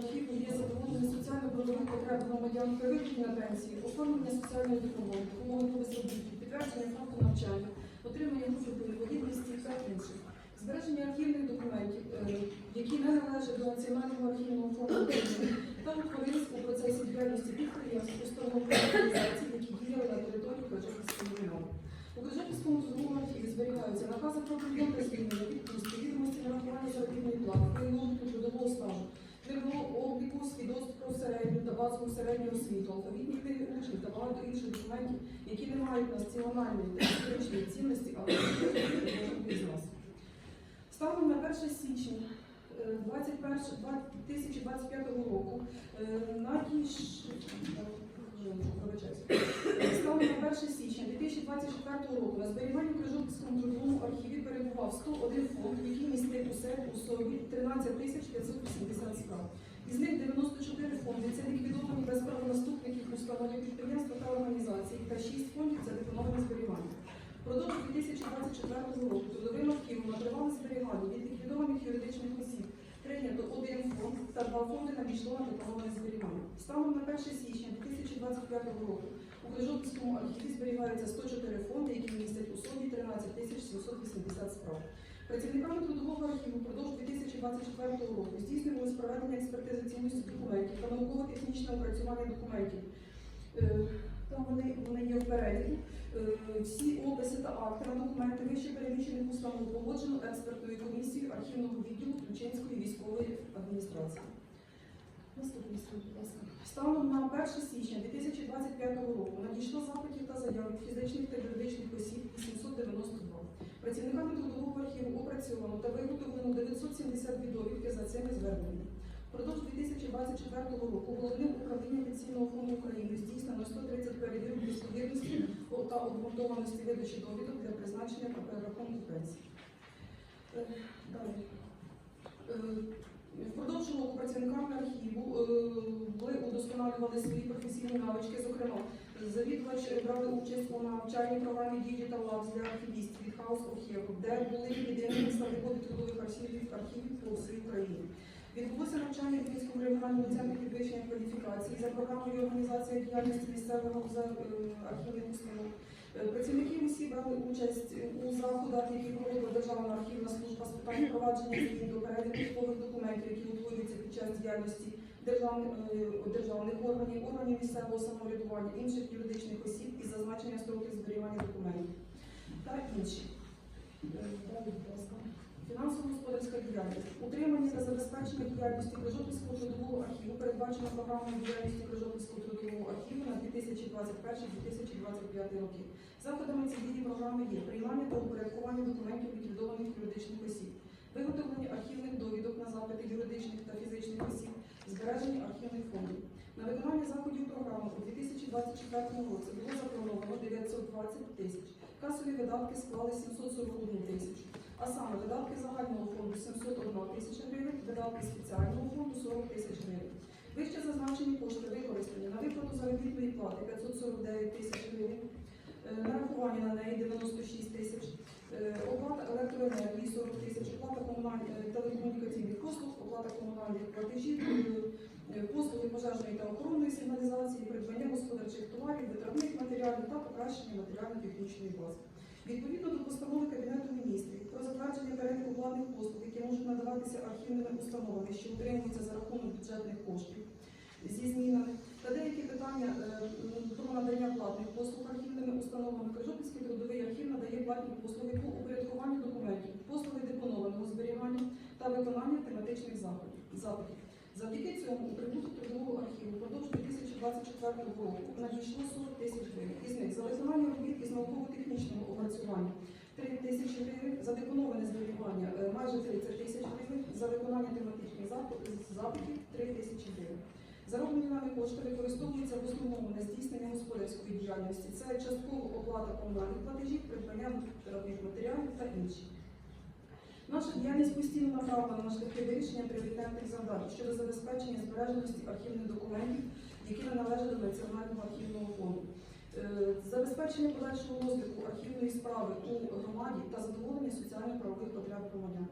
архіву є задоволення соціально-бойових потреб громадян при пенсії, оформлення соціальної допомоги, допомоги по безробіттю, підтвердження факту навчання, отримання групи інвалідності та інших. Збереження архівних документів, е, які не належать до Національного архівного фонду України, та утворились у процесі діяльності підприємств, установ та організацій, які діяли на території Крижопільського району. У Крижопільському трудовому архіві зберігаються накази про прийом та звільнення, відпустки, відомості нарахування заробітної плати, середню та базову середню освіту, алфавітні книги та багато інших документів, які не мають національної та історичної цінності, але можуть з нас. Станом на 1 січня е, 21 2025 року е, надійш... Станом на 1 січня 2024 року на зберіганні в Крижопільському трудовому архіві перебував 101 фонд, який містив у собі 13 тисяч 580 справ. Із них 94 фонди це ліквідовані без правонаступників установи підприємства та організацій та 6 фондів це депоновані зберігання. Впродовж 2024 року трудовим архівом на зберігання від ліквідованих юридичних осіб прийнято один фонд та два фонди надійшло на депоноване зберігання. Станом на 1 січня 2025 року у Крижопільському архіві зберігаються 104 фонди, які містять у собі 13 тисяч 780 справ. Працівниками трудового архіву впродовж 2024 року здійснювалось проведення експертизи цінності документів та науково-технічне опрацювання документів. Е, Там вони, вони є в переліку. Е, Всі описи та акти на документи вище перелічених установ погоджено експертною комісією архівного відділу Ключенської військової адміністрації. Наступний слайд, будь. Станом на 1 січня 2025 року надійшло запитів та заяв від фізичних та юридичних осіб 892. Працівниками трудового опрацьовано та виготовлено 972 довідки за цими зверненнями. Впродовж 2024 року головним управлінням Пенсійного фонду України здійснено 130 перевірок достовірності та обґрунтованості видачі довідок для призначення та перерахунку пенсій. Е. Е, Впродовж року працівниками архіву е, ви удосконалювали свої професійні навички. Зокрема, завідувач брали участь у навчальній програмі Digital Labs для архівістів від House of Hero, де були єдині представники трудових архівів архівів по всій Україні. Відбулося навчання в Київському регіональному центрі підвищення кваліфікації за програмою організації діяльності місцевого е, архівних установ. Е, Працівники усі брали участь у заходах, які проводила Державна архівна служба з питань впровадження змін до переліку документів, які утворюються під час діяльності державних, е, державних органів, органів місцевого самоврядування, інших юридичних осіб із зазначення строків зберігання документів та інші. Е. Фінансово-господарська діяльність. Утримання та забезпечення діяльності Крижопільського трудового архіву передбачено програмою діяльності Крижопільського трудового архіву на 2021-2025 роки. Заходами цієї програми є приймання та упорядкування документів ліквідованих юридичних осіб, виготовлення архівних довідок на запити юридичних та фізичних осіб, збереження архівних фондів. На виконання заходів програми у 2024 році було заплановано 920 тисяч. Касові видатки склали 741 тисячу. А саме видатки загального фонду 701 тисяча гривень, видатки спеціального фонду 40 тисяч гривень. Вище зазначені кошти використані на виплату заробітної плати 549 тисяч гривень, е, нарахування на неї 96 тисяч, е, оплата електроенергії 40 тисяч, оплата комунальних е, телекомунікаційних послуг, оплата комунальних платежів, послуги пожежної та охоронної сигналізації, придбання господарчих товарів, витратних матеріалів та покращення матеріально-технічної бази. Відповідно до постанови Кабінету міністрів про затвердження переліку платних послуг, які можуть надаватися архівними установами, що утримуються за рахунок бюджетних коштів зі змінами, та деякі питання е, про надання платних послуг архівними установами. Крижопільський трудовий архів надає платні послуги по упорядкуванню документів, послуги депонованого зберігання та виконання тематичних запитів. Завдяки цьому у прибуток трудового архіву впродовж 2024 року надійшло 40 тисяч гривень. Із них за виконання робіт із науково-технічного опрацювання 3 тисячі гривень, за депоноване зберігання е, майже 30 тисяч гривень, за виконання тематичних запитів 3 тисячі гривень. Зароблені нами кошти використовуються в основному на здійснення господарської діяльності. Це частково оплата комунальних платежів, придбання виробних матеріалів та інші. Наша діяльність постійно направлена на шляхи вирішення пріоритетних завдань щодо забезпечення збереженості архівних документів, які належать до Національного архівного фонду, Е, забезпечення подальшого розвитку архівної справи у громаді та задоволення соціально-правових потреб громадян.